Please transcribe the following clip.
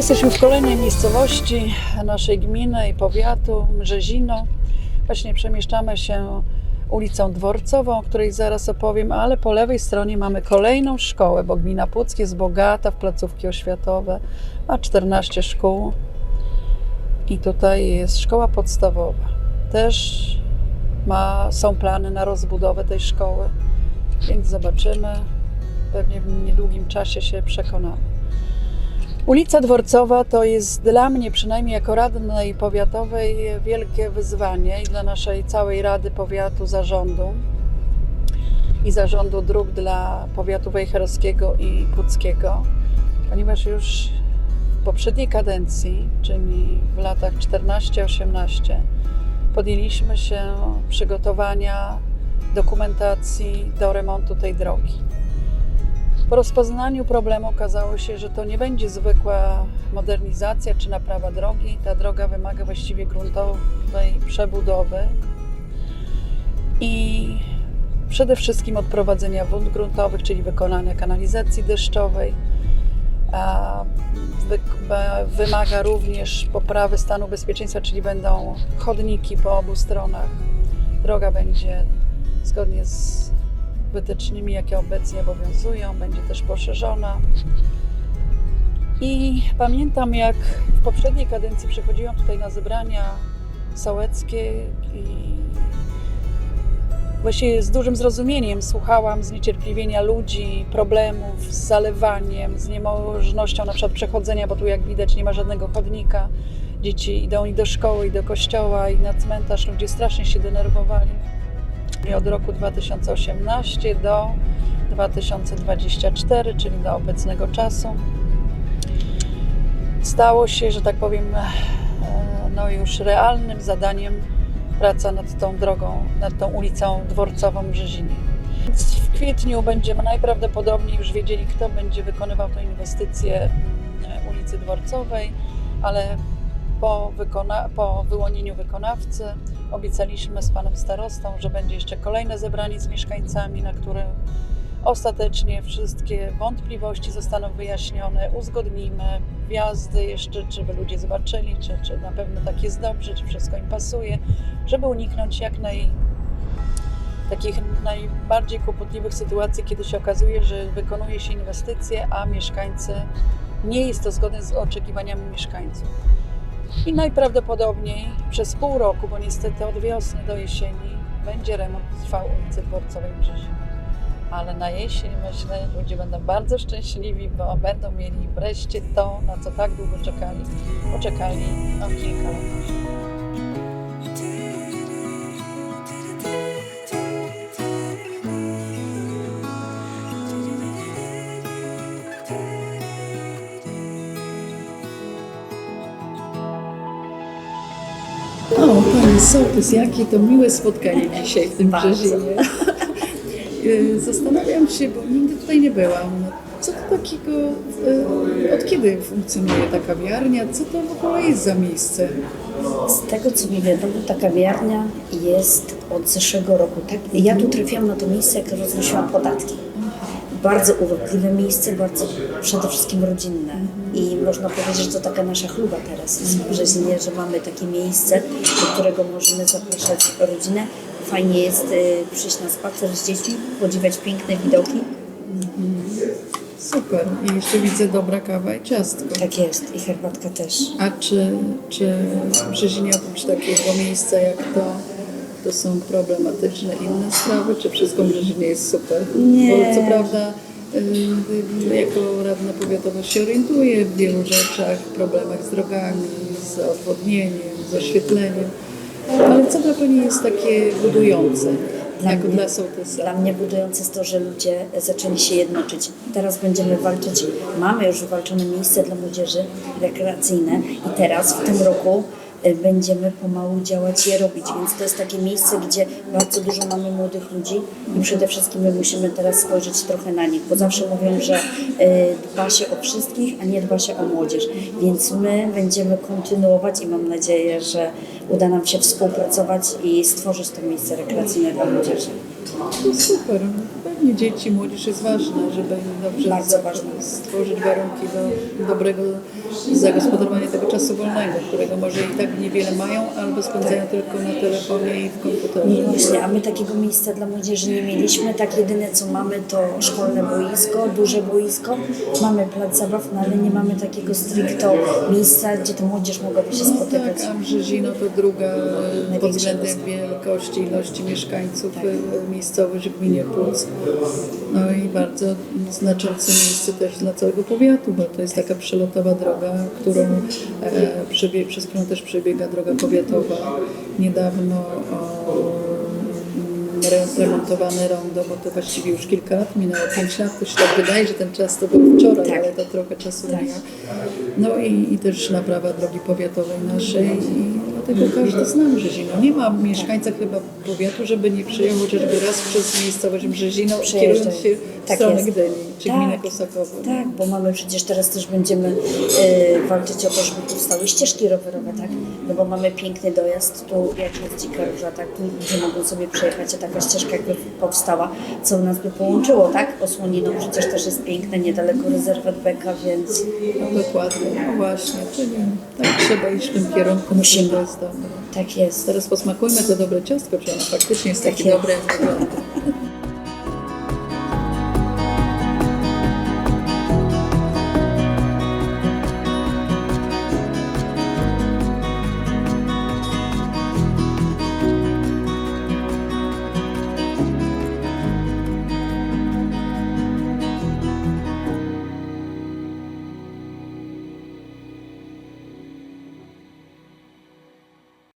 Jesteśmy w kolejnej miejscowości naszej gminy i powiatu, Mrzezino. Właśnie przemieszczamy się ulicą Dworcową, o której zaraz opowiem, ale po lewej stronie mamy kolejną szkołę, bo gmina Puck jest bogata w placówki oświatowe, ma 14 szkół i tutaj jest szkoła podstawowa. Też ma, są plany na rozbudowę tej szkoły, więc zobaczymy. Pewnie w niedługim czasie się przekonamy. Ulica Dworcowa to jest dla mnie, przynajmniej jako radnej powiatowej, wielkie wyzwanie i dla naszej całej Rady Powiatu Zarządu i Zarządu Dróg dla Powiatu Wejherowskiego i Puckiego, ponieważ już w poprzedniej kadencji, czyli w latach 14-18, podjęliśmy się przygotowania dokumentacji do remontu tej drogi. Po rozpoznaniu problemu okazało się, że to nie będzie zwykła modernizacja czy naprawa drogi. Ta droga wymaga właściwie gruntowej przebudowy i przede wszystkim odprowadzenia wód gruntowych, czyli wykonania kanalizacji deszczowej. Wymaga również poprawy stanu bezpieczeństwa, czyli będą chodniki po obu stronach. Droga będzie zgodnie z wytycznymi, jakie obecnie obowiązują, będzie też poszerzona. I pamiętam, jak w poprzedniej kadencji przychodziłam tutaj na zebrania sołeckie i właściwie z dużym zrozumieniem słuchałam zniecierpliwienia ludzi, problemów z zalewaniem, z niemożnością na przykład przechodzenia, bo tu jak widać nie ma żadnego chodnika. Dzieci idą i do szkoły, i do kościoła, i na cmentarz. Ludzie strasznie się denerwowali. I od roku 2018 do 2024, czyli do obecnego czasu, stało się, że tak powiem, e, no już realnym zadaniem praca nad tą drogą, nad tą ulicą dworcową w. Więc W kwietniu będziemy najprawdopodobniej już wiedzieli, kto będzie wykonywał tę inwestycję mm, ulicy Dworcowej, ale po, po wyłonieniu wykonawcy obiecaliśmy z panem starostą, że będzie jeszcze kolejne zebranie z mieszkańcami, na którym ostatecznie wszystkie wątpliwości zostaną wyjaśnione, uzgodnimy wjazdy jeszcze, żeby ludzie zobaczyli, czy, czy na pewno tak jest dobrze, czy wszystko im pasuje, żeby uniknąć jak naj, takich najbardziej kłopotliwych sytuacji, kiedy się okazuje, że wykonuje się inwestycje, a mieszkańcy nie jest to zgodne z oczekiwaniami mieszkańców. I najprawdopodobniej przez pół roku, bo niestety od wiosny do jesieni będzie remont trwał ulicy Dworcowej w Brzezinie. Ale na jesień myślę, ludzie będą bardzo szczęśliwi, bo będą mieli wreszcie to, na co tak długo czekali. Poczekali no, kilka lat. O, pani sołtys, jakie to miłe spotkanie dzisiaj w tym. Brzezinie. Y, Zastanawiam się, bo nigdy tutaj nie byłam. Co to takiego, y, od kiedy funkcjonuje ta kawiarnia? Co to w ogóle jest za miejsce? Z tego co mi wiadomo, ta kawiarnia jest od zeszłego roku. Tak? Ja tu trafiłam na to miejsce, jak roznosiłam podatki. Bardzo urokliwe miejsce, bardzo przede wszystkim rodzinne. I można powiedzieć, że to taka nasza chluba teraz jest w że mamy takie miejsce, do którego możemy zapraszać rodzinę. Fajnie jest y, przyjść na spacer z dziećmi, podziwiać piękne widoki. Super. I jeszcze widzę dobra kawa i ciastko. Tak jest. I herbatka też. A czy, czy w Brzezinie oprócz takiego miejsca jak to, to są problematyczne inne sprawy, czy wszystko w jest super? Nie. Bo co prawda y, jako radna powiatowa się orientuję w wielu rzeczach, problemach z drogami, z odwodnieniem, z oświetleniem, ale co dla Pani jest takie budujące, Dla jako mnie- dla sołtysa? Dla mnie budujące jest to, że ludzie zaczęli się jednoczyć. Teraz będziemy walczyć, mamy już wywalczone miejsce dla młodzieży rekreacyjne i teraz w tym roku y, będziemy pomału działać je robić, więc to jest takie miejsce, gdzie bardzo dużo mamy młodych ludzi i przede wszystkim my musimy teraz spojrzeć trochę na nich, bo zawsze mówią, że y, dba się o wszystkich, a nie dba się o młodzież, więc my będziemy kontynuować i mam nadzieję, że uda nam się współpracować i stworzyć to miejsce rekreacyjne dla młodzieży. To super. Dzieci, młodzież jest ważna, żeby im dobrze Bardzo ważne. stworzyć warunki do dobrego zagospodarowania tego czasu wolnego, którego może i tak niewiele mają, albo spędzają tylko na telefonie i w komputerze. No właśnie, a my takiego miejsca dla młodzieży nie mieliśmy. Tak jedyne co mamy to szkolne boisko, duże boisko. Mamy plac zabaw, no ale nie mamy takiego stricto miejsca, gdzie ta młodzież mogłaby się spotykać. Tak, a Brzezino to druga pod względem wielkości, ilości mieszkańców e, miejscowość w gminie Puck. No i bardzo znaczące miejsce też dla całego powiatu, bo to jest taka przelotowa droga, którą, e, przez którą też przebiega droga powiatowa. Niedawno o, mm, re- remontowane rondo, bo to właściwie już kilka lat minęło, 5 lat, to się tak wydaje, że ten czas to był wczoraj, Tak. ale to trochę czasu Tak. mija. No i, i też naprawa drogi powiatowej naszej i dlatego każdy zna Brzezino. Nie ma mieszkańca chyba powiatu, żeby nie przyjechał chociażby raz przez miejscowość Brzezino, kierując się Tak stronę jest. Gdyni czy Tak. gminę Kosakową. Tak, bo mamy przecież teraz też będziemy y, walczyć o to, żeby powstały ścieżki rowerowe, tak? No bo mamy piękny dojazd, tu jak jest dzika róża, tak? Tu ludzie mogą sobie przejechać, a taka ścieżka jakby powstała, co nas by połączyło, tak? Osłoniną przecież też jest piękne, niedaleko rezerwat Beka, więc No, dokładnie, no właśnie, czyli tak trzeba iść w tym kierunku, Musimy. to jest dobre. tak jest. Teraz posmakujmy to dobre ciastko, czy ono faktycznie jest Tak takie jest. dobre, jak wygląda.